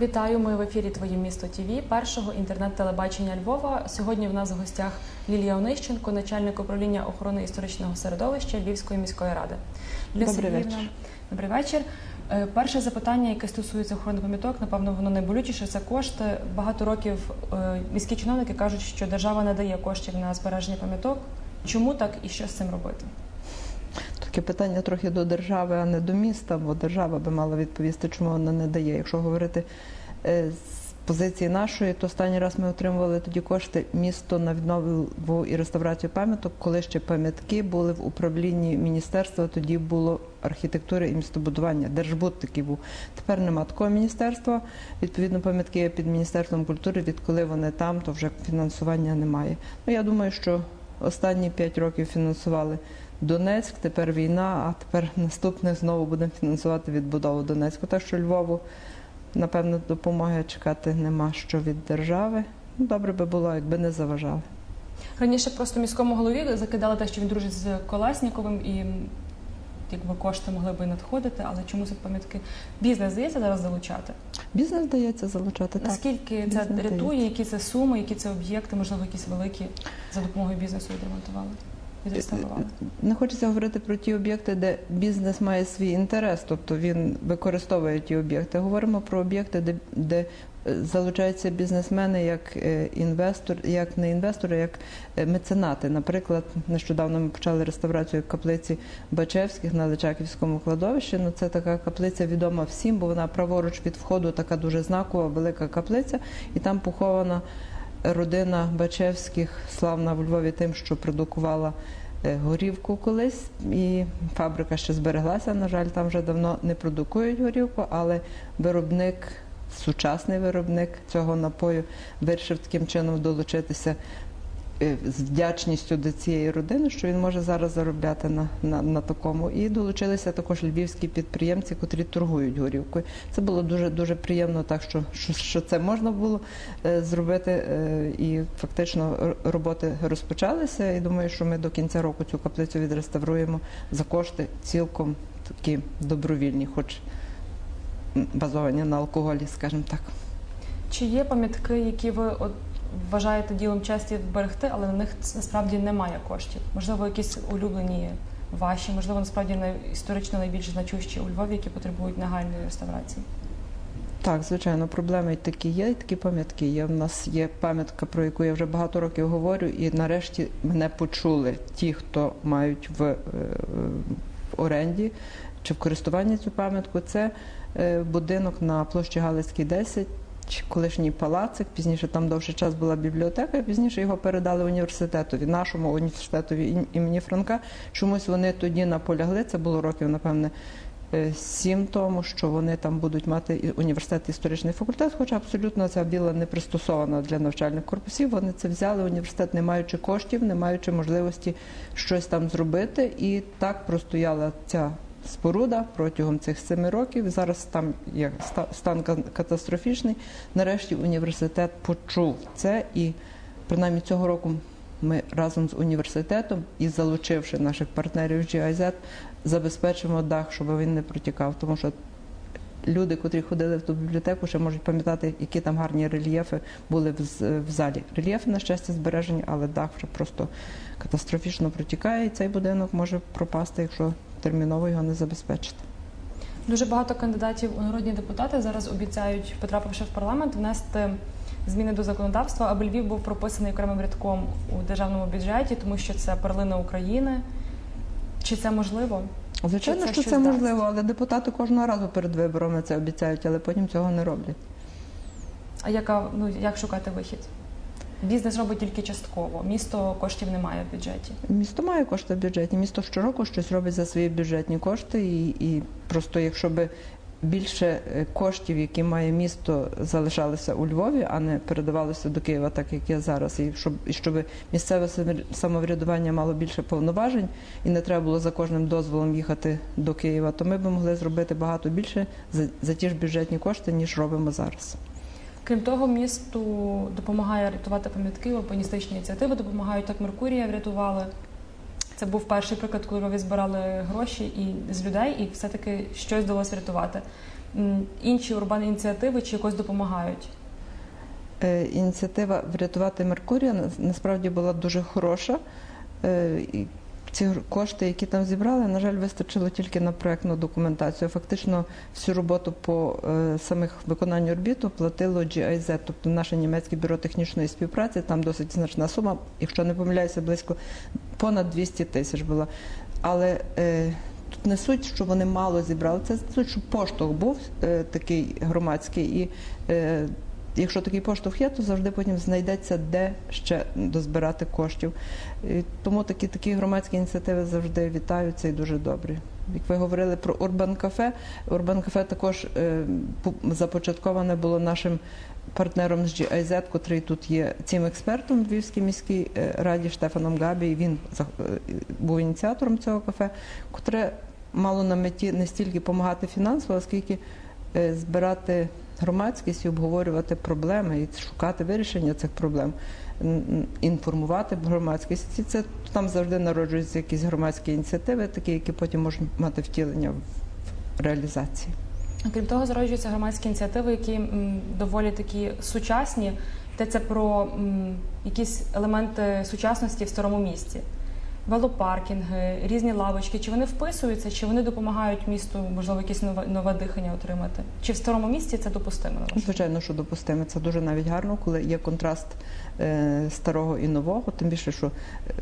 Вітаю, ми в ефірі Твоє місто ТІВІ, першого інтернет-телебачення Львова. Сьогодні в нас в гостях Лілія Онищенко, начальник управління охорони історичного середовища Львівської міської ради. Лілія Добрий Сергіївна, вечір. Добрий вечір. Е, Перше запитання, яке стосується охорони пам'яток, напевно, воно найболючіше. Це кошти. Багато років е, міські чиновники кажуть, що держава не дає коштів на збереження пам'яток. Чому так і що з цим робити? Таке питання трохи до держави, а не до міста, бо держава би мала відповісти, чому вона не дає. Якщо говорити е, з позиції нашої, то останній раз ми отримували тоді кошти місто на віднову і реставрацію пам'яток, коли ще пам'ятки були в управлінні міністерства. Тоді було архітектури і містобудування. Держбуд такий був. Тепер нема такого міністерства. Відповідно, пам'ятки під міністерством культури. Відколи вони там, то вже фінансування немає. Ну я думаю, що останні п'ять років фінансували. Донецьк, тепер війна, а тепер наступне знову будемо фінансувати відбудову Донецьку. Так що Львову, напевно, допомоги чекати нема що від держави. Ну, Добре би було, якби не заважали. Раніше просто міському голові закидали те, що він дружить з Колесніковим і якби кошти могли би надходити, але чомусь от пам'ятки бізнес здається зараз залучати. Бізнес дається залучати так. Наскільки це бізнес рятує, дається. які це суми, які це об'єкти, можливо, якісь великі за допомогою бізнесу відремонтували, відреставрували? Не хочеться говорити про ті об'єкти, де бізнес має свій інтерес, тобто він використовує ті об'єкти. Говоримо про об'єкти, де, де е, залучаються бізнесмени як е, інвестор, як не інвестори, як е, меценати. Наприклад, нещодавно ми почали реставрацію каплиці Бачевських на Личаківському кладовищі. Ну це така каплиця відома всім, бо вона праворуч від входу така дуже знакова, велика каплиця, і там похована родина Бачевських, славна в Львові тим, що продукувала е, горівку колись, і фабрика ще збереглася. На жаль, там вже давно не продукують горівку, але виробник, сучасний виробник цього напою вирішив таким чином долучитися. Е, З вдячністю до цієї родини, що він може зараз заробляти на, на, на такому. І долучилися також львівські підприємці, котрі торгують горівкою. Це було дуже дуже приємно, так що, що, що це можна було е, зробити. е, і фактично роботи розпочалися. І думаю, що ми до кінця року цю каплицю відреставруємо за кошти цілком такі добровільні, хоч базовані на алкоголі, скажімо так. Чи є пам'ятки, які ви от вважаєте ділом честі вберегти, але на них насправді немає коштів? Можливо, якісь улюблені ваші, можливо, насправді історично найбільш значущі у Львові, які потребують нагальної реставрації? Так, звичайно, проблеми такі є, і такі пам'ятки є. У нас є пам'ятка, про яку я вже багато років говорю, і нарешті мене почули ті, хто мають в, е, в оренді чи в користуванні цю пам'ятку. Це е, будинок на площі Галицькій 10, чи колишній палацик. Пізніше там довший час була бібліотека, пізніше його передали університетові, нашому університетові ім- імені Франка. Чомусь вони тоді наполягли. Це було років, напевне, е, сім тому, що вони там будуть мати університет історичний факультет, хоча абсолютно ця віла не пристосована для навчальних корпусів. Вони це взяли університет, не маючи коштів, не маючи можливості щось там зробити. І так простояла ця споруда протягом цих семи років. Зараз там є ста- стан ка- катастрофічний. Нарешті університет почув це і принаймні цього року. Ми разом з університетом і залучивши наших партнерів GIZ, забезпечимо дах, щоб він не протікав. Тому що люди, котрі ходили в ту бібліотеку, ще можуть пам'ятати, які там гарні рельєфи були в, в залі. Рельєфи, на щастя, збережені, але дах вже просто катастрофічно протікає, і цей будинок може пропасти, якщо терміново його не забезпечити. Дуже багато кандидатів у народні депутати зараз обіцяють, потрапивши в парламент, внести зміни до законодавства, аби Львів був прописаний окремим рядком у державному бюджеті, тому що це перлина України. Чи це можливо? Звичайно, це що це дасть? можливо, але депутати кожного разу перед виборами це обіцяють, але потім цього не роблять. А яка ну як шукати вихід? Бізнес робить тільки частково. Місто коштів немає в бюджеті. Місто має кошти в бюджеті. Місто щороку щось робить за свої бюджетні кошти, і, і просто якщо би більше е, коштів, які має місто, залишалися у Львові, а не передавалося до Києва, так як є зараз, і щоб і щоб місцеве самовр- самоврядування мало більше повноважень і не треба було за кожним дозволом їхати до Києва, то ми б могли зробити багато більше за, за ті ж бюджетні кошти, ніж робимо зараз. Крім того, місту допомагає рятувати пам'ятки, урбаністичні ініціативи допомагають. Так Меркурія врятували Це був перший приклад, коли ви збирали гроші і з людей, і все-таки щось вдалося врятувати. Інші урбанні ініціативи чи якось допомагають? Е, Ініціатива врятувати Меркурія насправді була дуже хороша. Ці кошти, які там зібрали, на жаль, вистачило тільки на проектну документацію. Фактично всю роботу по е, самих виконанню орбіту платило GIZ, тобто наше німецьке бюро технічної співпраці. Там досить значна сума, якщо не помиляюся, близько понад 200 тисяч була. Але е, тут не суть, що вони мало зібрали. Це суть, що поштовх був е, такий громадський, і е, якщо такий поштовх є, то завжди потім знайдеться де ще дозбирати коштів. І тому такі, такі громадські ініціативи завжди вітаються і дуже добрі. Як ви говорили про Урбан Кафе, Урбан Кафе також е, започатковане було нашим партнером з GIZ, котрий тут є цим експертом в Львівській міській е, раді Штефаном Габі. І Він е, був ініціатором цього кафе, котре мало на меті не стільки допомагати фінансово, скільки е, збирати громадськість і обговорювати проблеми і шукати вирішення цих проблем, інформувати громадськість. І це там завжди народжуються якісь громадські ініціативи, такі, які потім можуть мати втілення в реалізації. Крім того, зароджуються громадські ініціативи, які доволі такі сучасні. Йдеться про якісь елементи сучасності в старому місті. Велопаркінги, різні лавочки. Чи вони вписуються, чи вони допомагають місту, можливо, якесь нове, нове дихання отримати? Чи в старому місті це допустимо? на? Звичайно, що допустимо. Це дуже навіть гарно, коли є контраст е, старого і нового, тим більше, що е,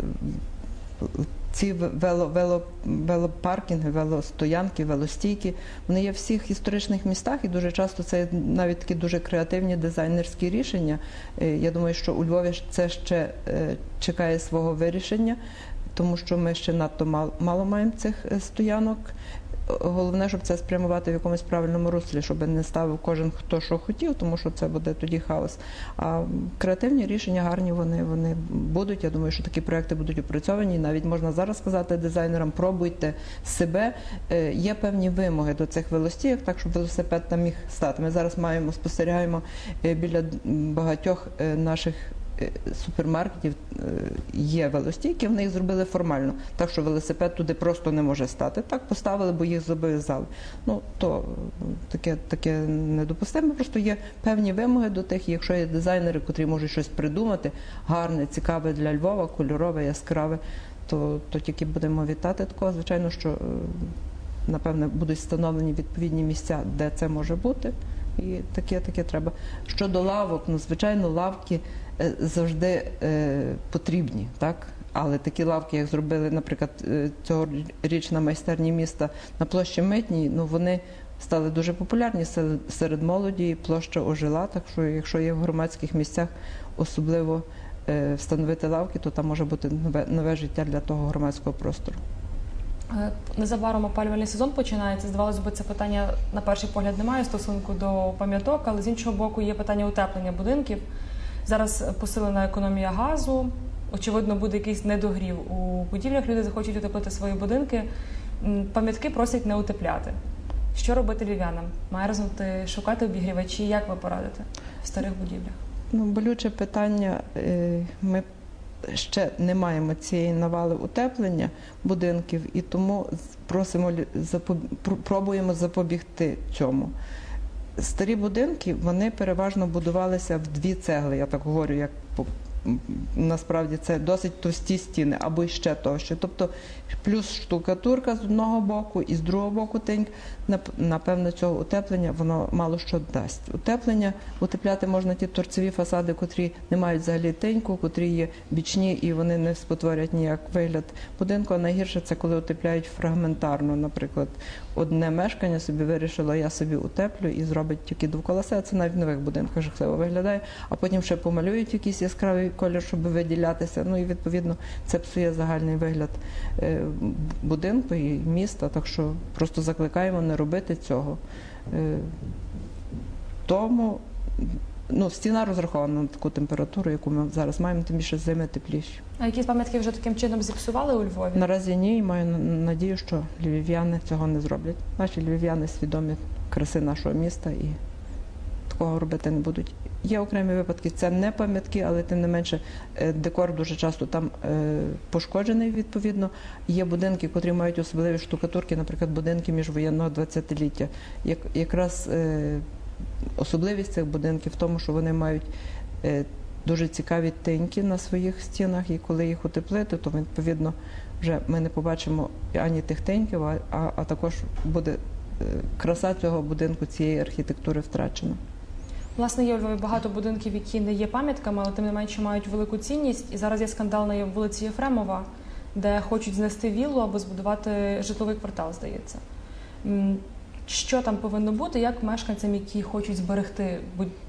ці вело, вело, велопаркінги, велостоянки, велостійки, вони є в всіх історичних містах, і дуже часто це навіть такі дуже креативні дизайнерські рішення. Е, Я думаю, що у Львові це ще е, чекає свого вирішення, тому що ми ще надто мало, маємо цих е, стоянок. Головне, щоб це спрямувати в якомусь правильному руслі, щоб не ставив кожен хто що хотів, тому що це буде тоді хаос. А креативні рішення гарні вони, вони будуть. Я думаю, що такі проекти будуть опрацьовані. Навіть можна зараз сказати дизайнерам, пробуйте себе. Е, Є певні вимоги до цих велостійок, так щоб велосипед там міг стати. Ми зараз маємо спостерігаємо е, біля багатьох наших супермаркетів е, є велостійки, вони їх зробили формально, так що велосипед туди просто не може стати. Так поставили, бо їх зобов'язали. Ну то е, таке, таке недопустимо. Просто є певні вимоги до тих. Якщо є дизайнери, котрі можуть щось придумати, гарне, цікаве для Львова, кольорове, яскраве, то, то тільки будемо вітати такого. Звичайно, що е, напевне будуть встановлені відповідні місця, де це може бути. І таке, таке треба. Щодо лавок, ну звичайно, лавки е, завжди е, потрібні, так? Але такі лавки, як зробили, наприклад, е, цьогоріч на майстерні міста на площі Митній, ну вони стали дуже популярні серед, молоді, і площа ожила. Так що, якщо є в громадських місцях особливо е, встановити лавки, то там може бути нове, нове життя для того громадського простору. Е, Незабаром опалювальний сезон починається. Здавалося б, це питання на перший погляд немає стосунку до пам'яток, але з іншого боку є питання утеплення будинків. Зараз посилена економія газу. Очевидно, буде якийсь недогрів у будівлях. Люди захочуть утеплити свої будинки. Пам'ятки просять не утепляти. Що робити львів'янам? Має рознути шукати обігрівачі. Як ви порадите в старих будівлях? Ну, болюче питання. Е, Ми ще не маємо цієї навали утеплення будинків, і тому просимо пробуємо запобігти цьому. Старі будинки вони переважно будувалися в дві цегли. Я так говорю, як по- насправді це досить товсті стіни або ще товщі. Тобто плюс штукатурка з одного боку і з другого боку. Нап- Напевно, цього утеплення воно мало що дасть. Утеплення утепляти можна ті торцеві фасади, котрі не мають взагалі тиньку, котрі є бічні і вони не спотворять ніяк вигляд будинку. А найгірше це коли утепляють фрагментарно. Наприклад, одне мешкання собі вирішило, я собі утеплю і зробить тільки довкола. Це навіть в нових будинках жахливо виглядає, а потім ще помалюють якийсь яскравий колір, щоб виділятися. Ну і відповідно це псує загальний вигляд е, будинку і міста. Так що просто закликаємо не робити цього. Е, Тому ну, стіна розрахована на таку температуру, яку ми зараз маємо, тим більше зими тепліші. А якісь пам'ятки вже таким чином зіпсували у Львові? Наразі ні, і маю надію, що львів'яни цього не зроблять. Наші львів'яни свідомі краси нашого міста і такого робити не будуть. Є окремі випадки, це не пам'ятки, але тим не менше е, декор дуже часто там е, пошкоджений відповідно. Є будинки, котрі мають особливі штукатурки, наприклад, будинки міжвоєнного 20-ліття. Як, якраз е, особливість цих будинків в тому, що вони мають дуже цікаві тиньки на своїх стінах, і коли їх утеплити, то відповідно вже ми не побачимо ані тих тиньків, а, а, також буде краса цього будинку, цієї архітектури втрачена. Власне, є Львові багато будинків, які не є пам'ятками, але тим не менше мають велику цінність. І зараз є скандал на вулиці Єфремова, де хочуть знести віллу або збудувати житловий квартал, здається. Що там повинно бути, як мешканцям, які хочуть зберегти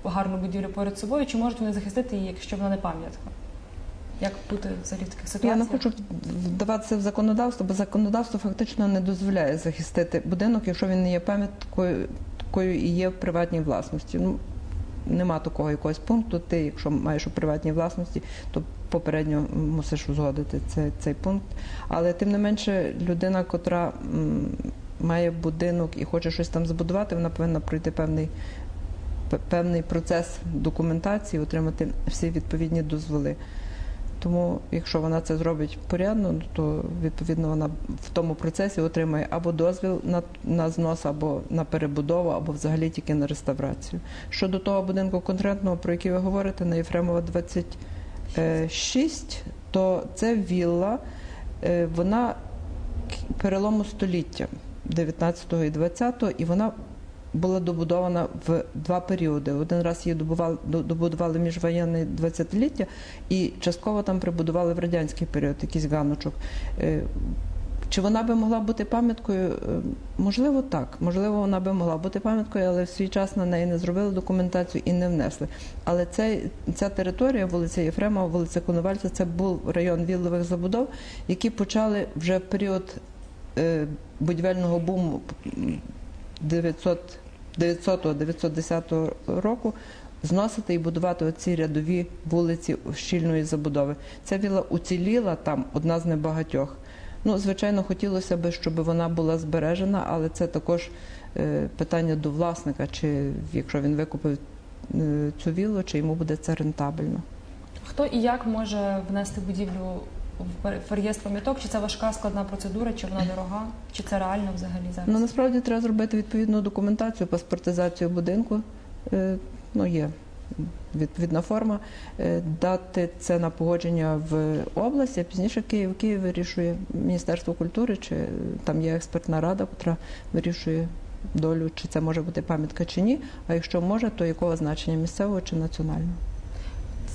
гарну будівлю перед собою, чи можуть вони захистити її, якщо вона не пам'ятка? Як бути взагалі в таких ситуаціях? Я не хочу вдаватися в законодавство, бо законодавство фактично не дозволяє захистити будинок, якщо він не є пам'яткою такою і є в приватній власності. Ну нема такого якогось пункту. Ти, якщо маєш у приватній власності, то попередньо мусиш узгодити цей, цей пункт. Але тим не менше, людина, котра має будинок і хоче щось там збудувати, вона повинна пройти певний. Певний процес документації, отримати всі відповідні дозволи. Тому, якщо вона це зробить порядно, то відповідно вона в тому процесі отримає або дозвіл на, на знос, або на перебудову, або взагалі тільки на реставрацію. Щодо того будинку конкретного, про який ви говорите, на Єфремова 26, то це вілла, е, вона перелому століття 19 і 20, і вона була добудована в два періоди. Один раз її добували, добудували міжвоєнне 20-ліття, і частково там прибудували в радянський період якийсь ганочок. Е, Чи вона би могла бути пам'яткою? Е, Можливо, так. Можливо, вона би могла бути пам'яткою, але в свій час на неї не зробили документацію і не внесли. Але цей, ця територія, вулиця Єфремова, вулиця Коновальця, це був район віллових забудов, які почали вже в період е, будівельного буму 900 900-910 року зносити і будувати оці рядові вулиці щільної забудови. Ця віла уціліла там, одна з небагатьох. Ну, звичайно, хотілося б, щоб вона була збережена, але це також е, питання до власника, чи якщо він викупив е, цю віллу, чи йому буде це рентабельно. Хто і як може внести будівлю в пер- в реєстр пам'яток? Чи це важка складна процедура, чи вона дорога, чи це реально взагалі зараз? Ну насправді треба зробити відповідну документацію, паспортизацію будинку. Е, Ну, є відповідна форма, е, дати це на погодження в область, а пізніше Київ. Київ вирішує Міністерство культури, чи там є експертна рада, яка вирішує долю, чи це може бути пам'ятка чи ні. А якщо може, то якого значення місцевого чи національного?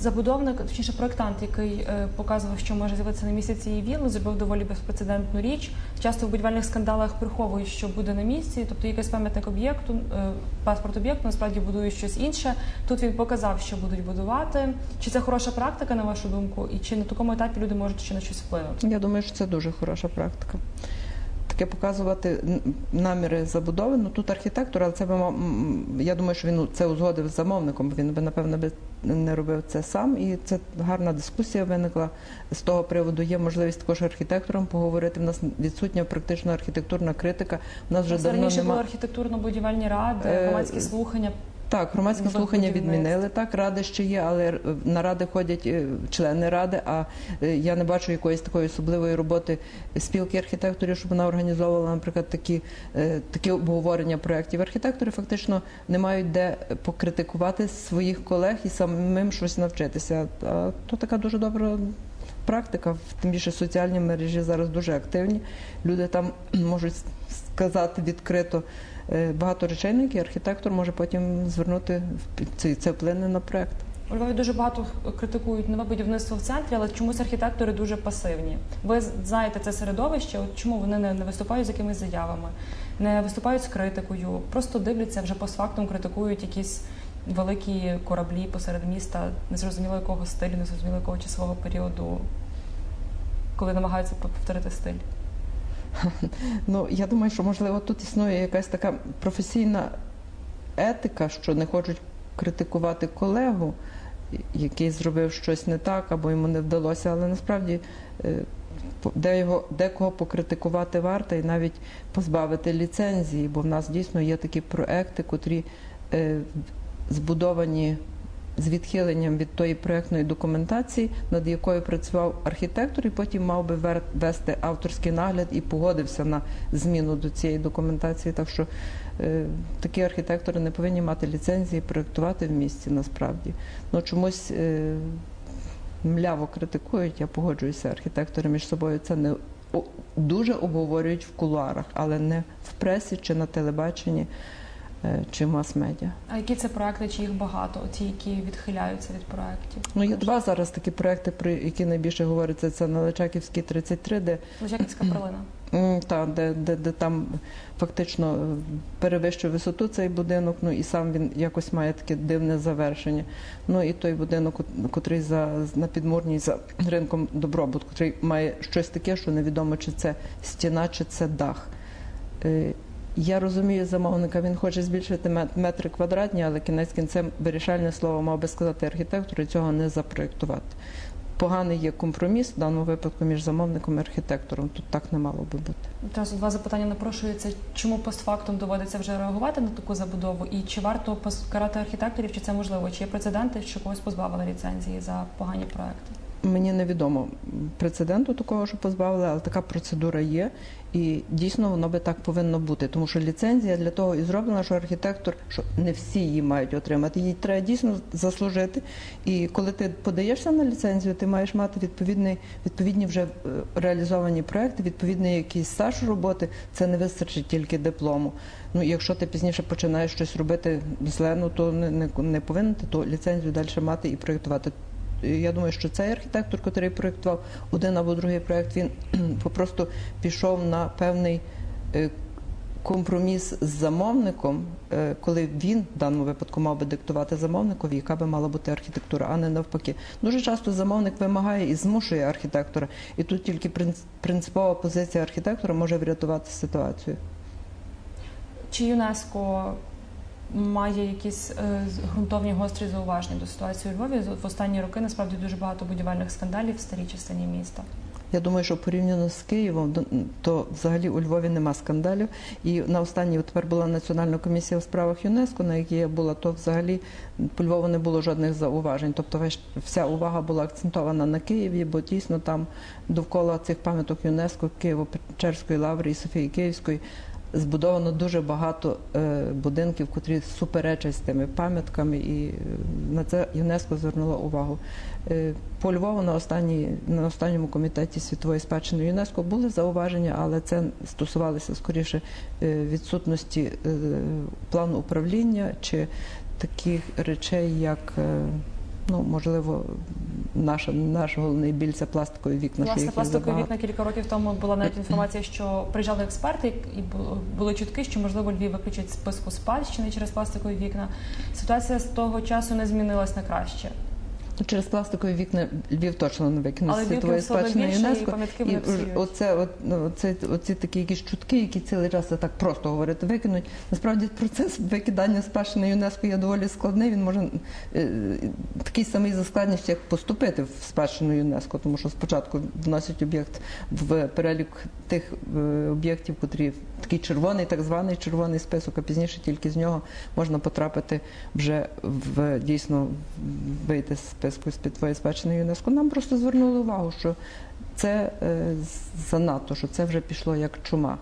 Забудовник, точніше проектант, який е, показував, що може з'явитися на місці цієї вілли, зробив доволі безпрецедентну річ. Часто в будівельних скандалах приховують, що буде на місці, тобто якийсь пам'ятник об'єкту, е, паспорт об'єкту, насправді будують щось інше. Тут він показав, що будуть будувати. Чи це хороша практика, на вашу думку, і чи на такому етапі люди можуть ще на щось вплинути? Я думаю, що це дуже хороша практика. Таке показувати наміри забудови. Ну тут архітектор, але це я думаю, що він це узгодив з замовником. Він би напевно би не робив це сам. І це гарна дискусія виникла з того приводу. Є можливість також архітекторам поговорити. У нас відсутня практично архітектурна критика. У нас вже давно раніше були немає. архітектурно-будівельні ради, Е, громадські слухання. Так, громадські Нових слухання відмінили. Так, ради ще є, але е, на ради ходять е, члени ради. А е, я не бачу якоїсь такої особливої роботи спілки архітекторів, щоб вона організовувала, наприклад, такі, такі обговорення проєктів. Архітектори фактично не мають де покритикувати своїх колег і самим щось навчитися. А то така дуже добра. Практика, тим більше соціальні мережі зараз дуже активні. Люди там можуть сказати відкрито багато речей, на які архітектор може потім звернути в- це, це вплине на проект. У Львові дуже багато критикують нове будівництво в центрі, але чомусь архітектори дуже пасивні. Ви знаєте це середовище, от чому вони не, не виступають з якимись заявами, не виступають з критикою, просто дивляться вже постфактум, критикують якісь великі кораблі посеред міста, незрозуміло якого стилю, незрозуміло якого часового періоду, коли намагаються повторити стиль. Ну я думаю, що можливо тут існує якась така професійна етика, що не хочуть критикувати колегу, який зробив щось не так або йому не вдалося, але насправді. е, Де його декого покритикувати варто і навіть позбавити ліцензії, бо в нас дійсно є такі проекти, котрі е, збудовані з відхиленням від тої проектної документації, над якою працював архітектор, і потім мав би вести авторський нагляд і погодився на зміну до цієї документації. Так що е, такі архітектори не повинні мати ліцензії проектувати в місті насправді. Ну чомусь е, мляво критикують, я погоджуюся, архітектори між собою це не дуже обговорюють в кулуарах, але не в пресі чи на телебаченні чи мас-медіа. А які це проекти, чи їх багато? Ті, які відхиляються від проєктів? Ну є два зараз такі проекти, про які найбільше говориться. Це на Личаківській 33, де Лежаківська перлина. М, Та, де, де, де там фактично е, перевищує висоту цей будинок, ну і сам він якось має таке дивне завершення. Ну і той будинок, котрий за на підмурній за ринком добробут, котрий має щось таке, що невідомо, чи це стіна, чи це дах. Я розумію замовника, він хоче збільшити мет- метри квадратні, але кінець кінцем вирішальне слово мав би сказати архітектор і цього не запроєктувати. Поганий є компроміс в даному випадку між замовником і архітектором. Тут так не мало би бути. Одразу два запитання напрошуються. Чому постфактум доводиться вже реагувати на таку забудову? І чи варто карати архітекторів, чи це можливо? Чи є прецеденти, що когось позбавили ліцензії за погані проекти? Мені невідомо прецеденту такого, що позбавили, але така процедура є, і дійсно воно би так повинно бути, тому що ліцензія для того і зроблена, що архітектор, що не всі її мають отримати. Її треба дійсно заслужити. І коли ти подаєшся на ліцензію, ти маєш мати відповідний, відповідні вже е, реалізовані проекти, відповідний якийсь стаж роботи. Це не вистачить тільки диплому. Ну, якщо ти пізніше починаєш щось робити зле, ну то не, не, не повинен ти то ліцензію далі мати і проєктувати. Я думаю, що цей архітектор, який проєктував один або другий проєкт, він попросту пішов на певний е, компроміс з замовником, е, коли він в даному випадку мав би диктувати замовникові, яка би мала бути архітектура, а не навпаки. Дуже часто замовник вимагає і змушує архітектора, і тут тільки принципова позиція архітектора може врятувати ситуацію. Чи ЮНЕСКо має якісь е, ґрунтовні гострі зауваження до ситуації у Львові? В останні роки насправді дуже багато будівельних скандалів в старій частині міста. Я думаю, що порівняно з Києвом, то взагалі у Львові нема скандалів. І на останній тепер була національна комісія у справах ЮНЕСКо, на якій я була, то взагалі по Львову не було жодних зауважень. Тобто вся увага була акцентована на Києві, бо дійсно там довкола цих пам'яток ЮНЕСКо, Києво-Печерської лаври і Софії Київської. Збудовано дуже багато е, будинків, котрі суперечать з тими пам'ятками, і е, на це ЮНЕСКо звернуло увагу. Е, По Львову на останній на останньому комітеті світової спадщини ЮНЕСКО були зауваження, але це стосувалося скоріше відсутності плану управління чи таких речей, як ну можливо, наша наш головний біль це пластикові вікна. Власне, пластикові вікна кілька років тому була навіть інформація, що приїжджали експерти, і бу- були чутки, що можливо Львів виключить списку спадщини через пластикові вікна. Ситуація з того часу не змінилась на краще. Ну, Через пластикові вікна Львів точно не з світової спадщини і ЮНЕСКо. І оце, от, ну, оце, оці такі якісь чутки, які цілий час так просто говорити, викинуть. Насправді процес викидання спадщини ЮНЕСКо є доволі складний. Він може е, такий самий за складністю, як поступити в спадщину ЮНЕСКо, тому що спочатку вносять об'єкт в перелік тих е, об'єктів, котрі такий червоний, так званий червоний список, а пізніше тільки з нього можна потрапити вже в дійсно вийти з списку світової спадщини ЮНЕСКо. Нам просто звернули увагу, що це е, занадто, що це вже пішло як чума.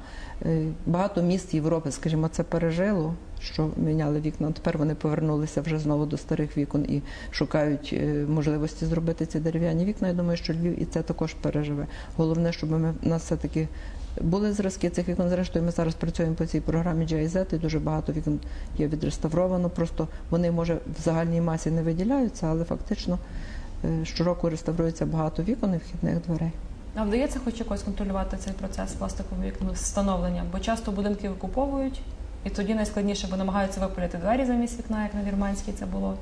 Е, Багато міст Європи, скажімо, це пережило, що міняли вікна. Тепер вони повернулися вже знову до старих вікон і шукають е, можливості зробити ці дерев'яні вікна. Я думаю, що Львів і це також переживе. Головне, щоб ми нас все таки були зразки цих вікон. Зрештою, ми зараз працюємо по цій програмі GIZ, і дуже багато вікон є відреставровано. Просто вони може в загальній масі не виділяються, але фактично е, щороку реставрується багато вікон і вхідних дверей. А вдається хоч якось контролювати цей процес пластикових вікон встановлення, бо часто будинки викуповують, і тоді найскладніше, бо намагаються випиляти двері замість вікна, як на Вірманській це було.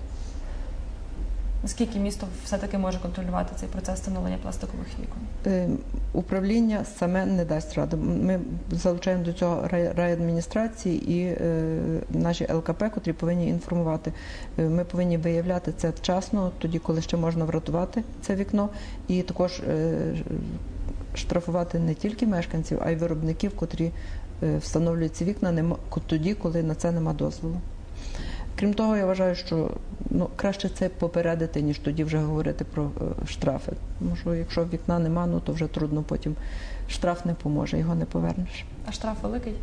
Наскільки місто все-таки може контролювати цей процес встановлення пластикових вікон? Е, Управління саме не дасть ради. Ми залучаємо до цього рай- райадміністрації і е, наші ЛКП, котрі повинні інформувати. Е, Ми повинні виявляти це вчасно, тоді, коли ще можна врятувати це вікно, і також штрафувати не тільки мешканців, а й виробників, котрі встановлюють ці вікна тоді, коли на це нема дозволу. Крім того, я вважаю, що ну, краще це попередити, ніж тоді вже говорити про е, штрафи. Тому що якщо вікна нема, ну то вже трудно потім штраф не поможе, його не повернеш. А штраф великий?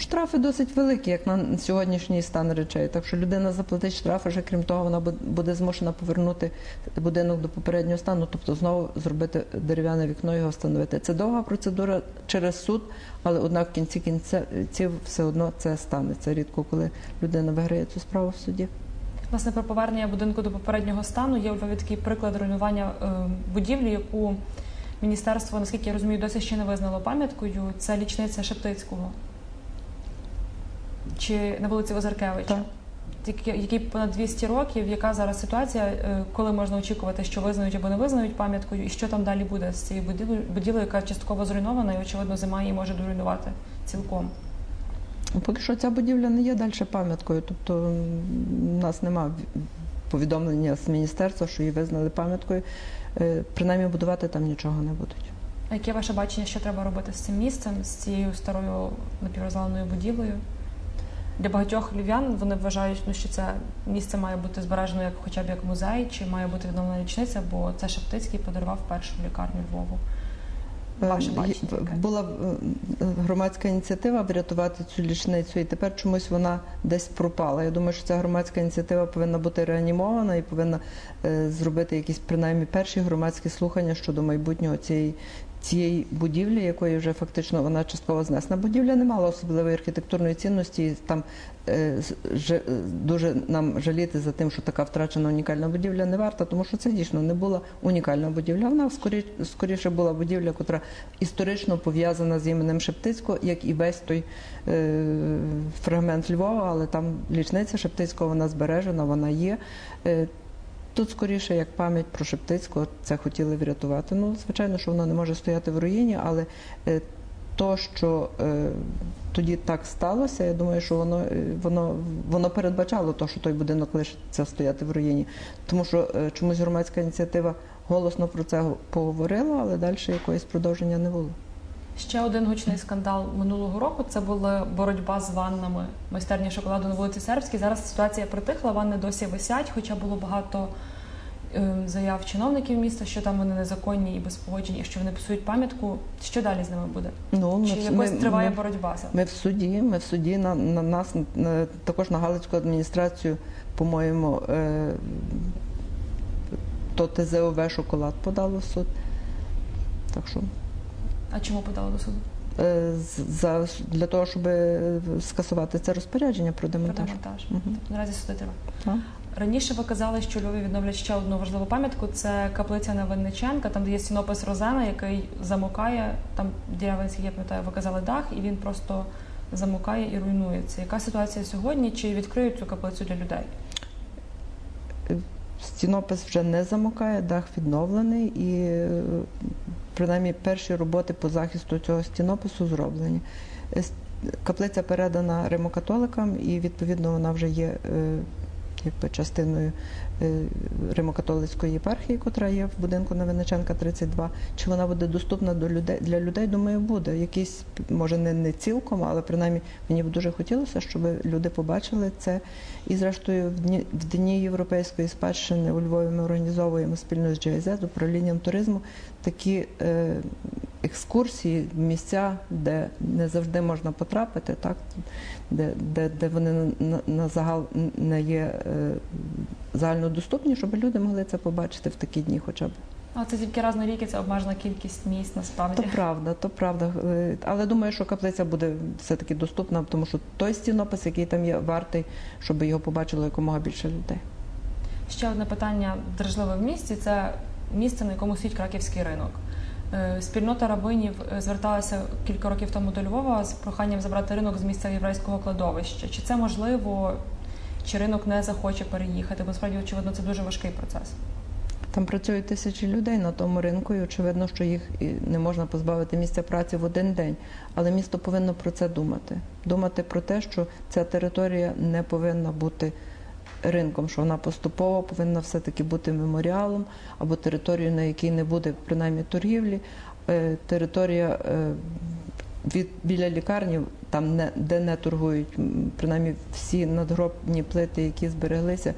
Штрафи досить великі, як на сьогоднішній стан речей. Так що людина заплатить штраф, ще крім того, вона буде змушена повернути будинок до попереднього стану, тобто знову зробити дерев'яне вікно його встановити. Це довга процедура через суд, але однак в кінці кінців все одно це станеться. Рідко, коли людина виграє цю справу в суді. Власне, про повернення будинку до попереднього стану є у Львові такий приклад руйнування е, будівлі, яку міністерство, наскільки я розумію, досі ще не визнало пам'яткою. Це лічниця Шептицького. Чи на вулиці Озаркевича? Так. Тільки який понад 200 років, яка зараз ситуація, е, коли можна очікувати, що визнають або не визнають пам'яткою, і що там далі буде з цією будівлею, яка частково зруйнована, і очевидно зима її може доруйнувати цілком. Поки що ця будівля не є далі пам'яткою, тобто у нас немає повідомлення з міністерства, що її визнали пам'яткою. Е, Принаймні будувати там нічого не будуть. А яке ваше бачення, що треба робити з цим місцем, з цією старою напіврозваленою будівлею? Для багатьох львів'ян вони вважають, ну, що це місце має бути збережено як хоча б як музей, чи має бути відновлена річниця, бо це Шептицький подарував першу лікарню Львову. Ваше Е, бачення? Була е, громадська ініціатива врятувати цю лічницю, і тепер чомусь вона десь пропала. Я думаю, що ця громадська ініціатива повинна бути реанімована і повинна е, зробити якісь принаймні перші громадські слухання щодо майбутнього цієї. Цієї будівлі, якої вже фактично вона частково знесена. Будівля не мала особливої архітектурної цінності. І там е, е, дуже нам жаліти за тим, що така втрачена унікальна будівля не варта, тому що це дійсно не була унікальна будівля. Вона скорі, скоріше була будівля, яка історично пов'язана з іменем Шептицького, як і весь той е, фрагмент Львова, але там лічниця Шептицького вона збережена, вона є. Тут скоріше як пам'ять про Шептицького це хотіли врятувати. Ну, звичайно, що воно не може стояти в руїні, але е, то, що е, тоді так сталося, я думаю, що воно, е, воно, воно передбачало то, що той будинок лишиться стояти в руїні. Тому що е, чомусь громадська ініціатива голосно про це поговорила, але далі якоїсь продовження не було. Ще один гучний скандал минулого року це була боротьба з ваннами майстерні шоколаду на вулиці Сербській. Зараз ситуація притихла, ванни досі висять, хоча було багато ем, заяв чиновників міста, що там вони незаконні і без погоджень, і що вони псують пам'ятку. Що далі з ними буде? Ну, Чи якось ми- триває ми- боротьба? саме? Ми в суді, ми в суді на, на нас на, також на Галицьку адміністрацію, по-моєму, е, то ТЗОВ шоколад подало в суд. Так що А чому подали до суду? е, за, для того, щоб е, скасувати це розпорядження про Про демонтаж. демонтаж. Мгм. Тобто наразі суди триває. Раніше ви казали, що Львові відновлять ще одну важливу пам'ятку. Це каплиця на Винниченка, там де є стінопис Розена, який замокає. Там дірявинський, я пам'ятаю, ви казали дах, і він просто замокає і руйнується. Яка ситуація сьогодні? Чи відкриють цю каплицю для людей? Стінопис вже не замокає, дах відновлений і е, принаймні перші роботи по захисту цього стінопису зроблені. Е, Каплиця передана римокатоликам і відповідно вона вже є е, якби частиною римокатолицької єпархії, котра є в будинку на Винниченка 32. Чи вона буде доступна до людей для людей? Думаю, буде. Якийсь може не, не цілком, але принаймні мені б дуже хотілося, щоб люди побачили це. І зрештою, в дні в дні європейської спадщини у Львові ми організовуємо спільно з GIZ, управлінням туризму такі е, екскурсії місця, де не завжди можна потрапити, так де, де, де вони на, на загал не є е, загальнодоступні, щоб люди могли це побачити в такі дні, хоча б. А це тільки раз на рік і це обмежена кількість місць насправді. То правда, то правда. Е, Але думаю, що каплиця буде все-таки доступна, тому що той стінопис, який там є, вартий, щоб його побачило якомога більше людей. Ще одне питання дражливе в місті це місце, на якому стоїть краківський ринок. Е, Спільнота рабинів е, зверталася кілька років тому до Львова з проханням забрати ринок з місця єврейського кладовища. Чи це можливо, чи ринок не захоче переїхати? Бо справді, очевидно, це дуже важкий процес. Там працюють тисячі людей на тому ринку, і очевидно, що їх не можна позбавити місця праці в один день. Але місто повинно про це думати. Думати про те, що ця територія не повинна бути ринком, що вона поступово повинна все-таки бути меморіалом або територією, на якій не буде принаймні торгівлі. Е, Територія е, від біля лікарні там не де не торгують, принаймні всі надгробні плити, які збереглися.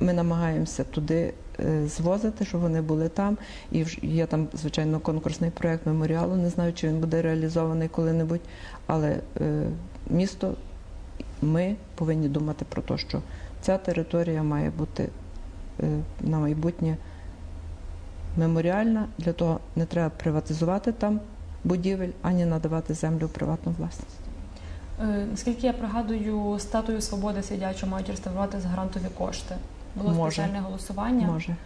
Ми намагаємося туди е, звозити, щоб вони були там. І є там, звичайно, конкурсний проект меморіалу. Не знаю, чи він буде реалізований коли-небудь, але е, місто, ми повинні думати про те, що ця територія має бути е, на майбутнє меморіальна. Для того не треба приватизувати там будівель, ані надавати землю приватну власність. Е, Наскільки я пригадую, статую свободи сидячу мають реставрувати за грантові кошти. Було Може. спеціальне голосування. Може.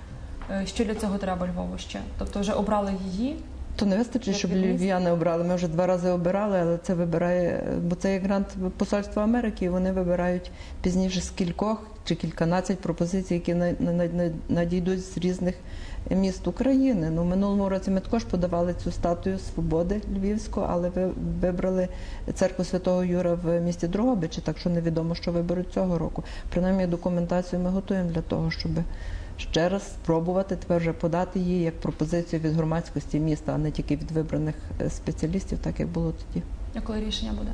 Е, Що для цього треба Львову ще? Тобто вже обрали її. То не вистачить, щоб львів'яни обрали. Ми вже два рази обирали, але це вибирає, бо це є грант Посольства Америки, і вони вибирають пізніше з кількох чи кільканадцять пропозицій, які на- на- на- надійдуть з різних міст України. Ну, минулому році ми також подавали цю статую свободи львівську, але ви вибрали церкву Святого Юра в місті Дрогобичі, так що невідомо, що виберуть цього року. Принаймні документацію ми готуємо для того, щоб ще раз спробувати тепер вже подати її як пропозицію від громадськості міста, а не тільки від вибраних е, спеціалістів, так як було тоді. А рішення буде?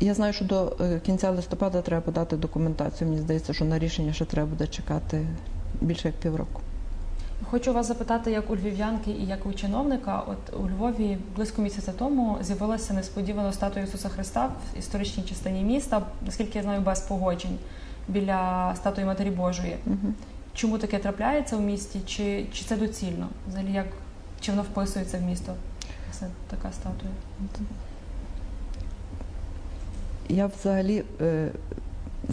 Я знаю, що до е, кінця листопада треба подати документацію. Мені здається, що на рішення ще треба буде чекати більше як півроку. Хочу вас запитати, як у львів'янки і як у чиновника. От у Львові близько місяця тому з'явилася несподівано статуя Ісуса Христа в історичній частині міста, наскільки я знаю, без погоджень біля статуї Матері Божої. Угу. Чому таке трапляється в місті? Чи, чи це доцільно? Взагалі, як чи воно вписується в місто? Це така статуя. Я взагалі е,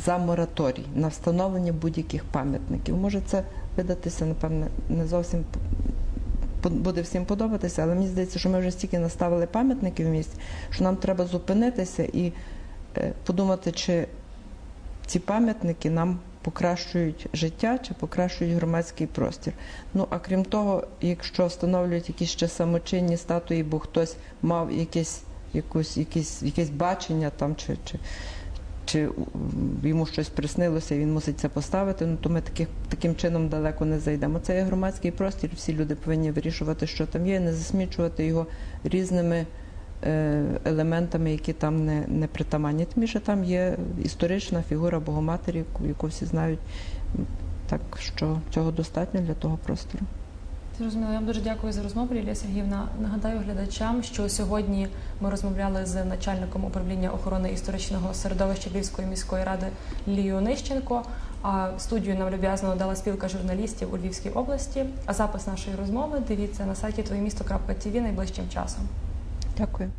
за мораторій на встановлення будь-яких пам'ятників. Може, це видатися, напевне, не зовсім буде всім подобатися, але мені здається, що ми вже стільки наставили пам'ятників в місті, що нам треба зупинитися і е, подумати, чи ці пам'ятники нам покращують життя чи покращують громадський простір. Ну а крім того, якщо встановлюють якісь ще самочинні статуї, бо хтось мав якесь, якусь, якісь, якесь бачення там чи. чи чи йому щось приснилося, і він мусить це поставити, ну то ми таких, таким чином далеко не зайдемо. Це є громадський простір, всі люди повинні вирішувати, що там є, не засмічувати його різними е, елементами, які там не, не притаманні. Тим більше там є історична фігура Богоматері, яку всі знають. Так що цього достатньо для того простору. Зрозуміло, я вам дуже дякую за розмову, Лілія Сергіївна. Нагадаю глядачам, що сьогодні ми розмовляли з начальником управління охорони історичного середовища Львівської міської ради Лією Нищенко. А студію нам люб'язно дала спілка журналістів у Львівській області. А запис нашої розмови дивіться на сайті твоємісто.тв найближчим часом. Дякую.